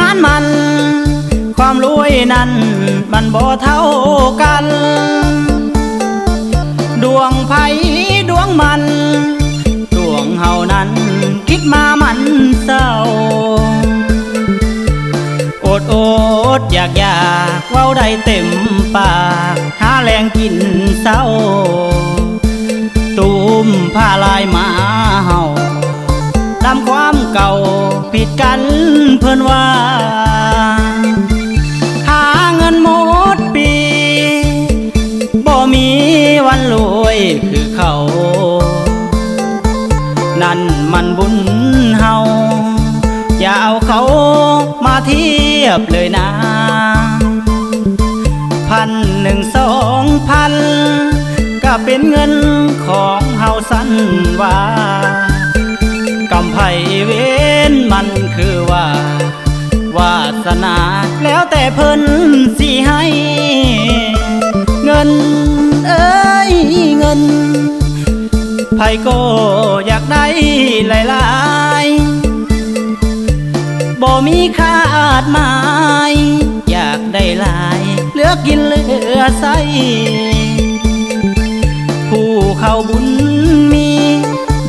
มานมัน ความรวยนั้น มันบ่เท่ากัน ดวงไผดวงมัน ดวงเฮานั้น คิดมามันเศร้าอดอดอยากอยากเว้าได้เต็มปาก หาแรงกินเศร้าตูมผ้าลายมาเฮาตามความเก่า ผิดกันเพิ่นว่า หาเงินหมดปีบ่มีวันรวยคือเขา นั่นมันบุญเฮาอย่าเอาเขามาเทียบเลยนะ พันหนึ่งสองพัน ก็เป็นเงินของเฮาสั้นว่า กำไพเว้นมันคือว่าวาสนาแล้วแต่เพิ่นสิให้ เงินเอ้ยเงินไผก็อยากได้หลายๆบ่มีขาดหมายอยากได้หลาย เลือกกินเหลือใส่ผู้เขาบุญมี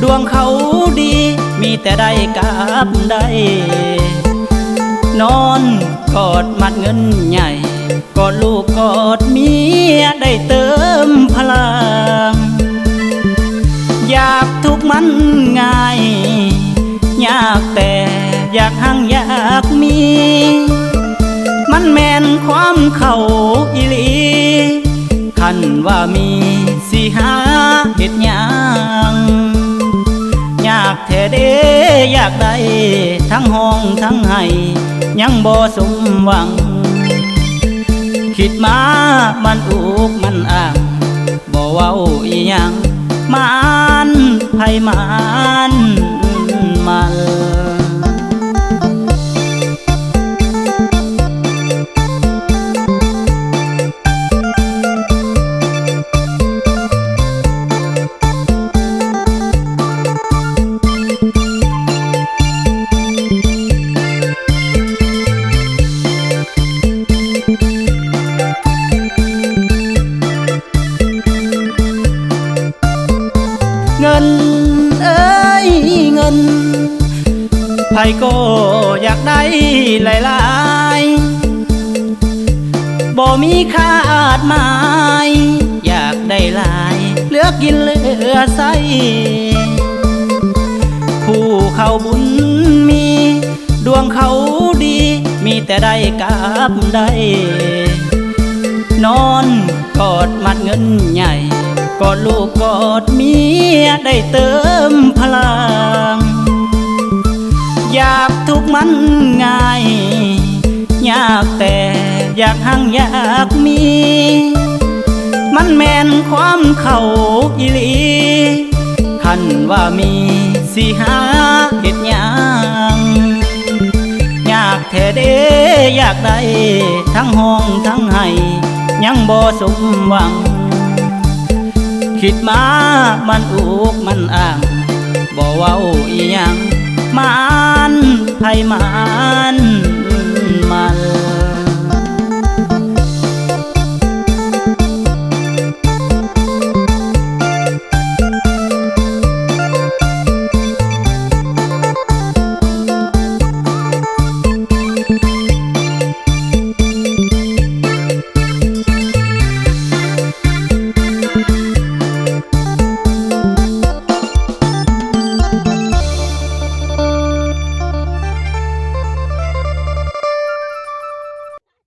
ดวงเขา แต่ได้กับได้ นอนกอดมัดเงินใหญ่กอดลูกกอดเมียได้เติมพลัง อยากทุกมันง่าย ยากแต่อยากหังอยากมี มันแมนความเข้าอีลี คันว่ามีสิหา อยากได้ทั้งห้องทั้งให้ยังบ่สมหวัง คิดมามันอุกมันอ่างบ่เว้าอีหยังมันไผมันมัน เอ้ยเงินไผก็อยากได้หลายๆบ่มีขาดหมาย อยากได้หลาย เหลือกินเหลือใส่ผู้เขาบุญมี ดวงเขาดี มีแต่ได้กับได้ นอนกอดมัดเงินใหญ่ กอดลูกกอดเมียได้เติมพลัง อยากทุกมันง่าย ยากแต่อยากหังอยากมี มันแมนความเข้าอีหลีคันว่ามีสิหาเห็ดยังอยากแท้เด้อยากได้ทั้งห้องทั้งให้ยังบ่สมหวัง คิดมามันอุกมันอ่างบ่เว้าอีหยังมันไผมัน